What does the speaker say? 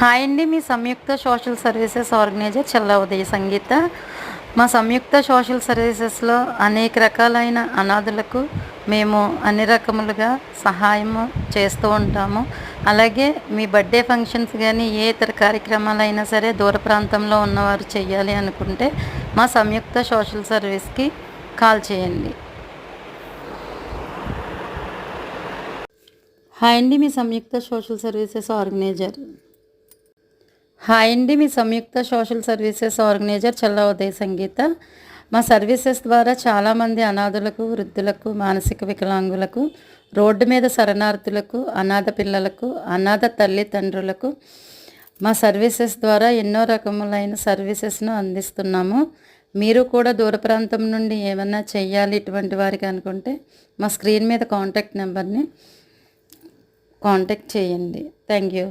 Hi అండి మీ Samyukta social services organiser Challa Udaya Sangeetha. మా Samyukta social సర్వీసెస్లో అనేక రకాలైన అనాథులకు మేము అన్ని రకములుగా సహాయము చేస్తూ ఉంటాము. అలాగే మీ బర్త్డే ఫంక్షన్స్ కానీ ఏ ఇతర కార్యక్రమాలైనా సరే దూర ప్రాంతంలో ఉన్నవారు చేయాలి అనుకుంటే మా సంయుక్త సోషల్ సర్వీస్కి కాల్ చేయండి. హాయ్ అండి మీ Samyukta social services organiser. Hi అండి. మీ Samyukta social services organiser Challa Udaya Sangeetha. మా సర్వీసెస్ ద్వారా చాలామంది అనాథులకు వృద్ధులకు మానసిక వికలాంగులకు రోడ్డు మీద శరణార్థులకు అనాథ పిల్లలకు అనాథ తల్లిదండ్రులకు మా సర్వీసెస్ ద్వారా ఎన్నో రకములైన సర్వీసెస్ను అందిస్తున్నాము. మీరు కూడా దూర ప్రాంతం నుండి ఏమన్నా చెయ్యాలి ఇటువంటి వారికి అనుకుంటే మా స్క్రీన్ మీద కాంటాక్ట్ నెంబర్ని కాంటాక్ట్ చేయండి. Thank you.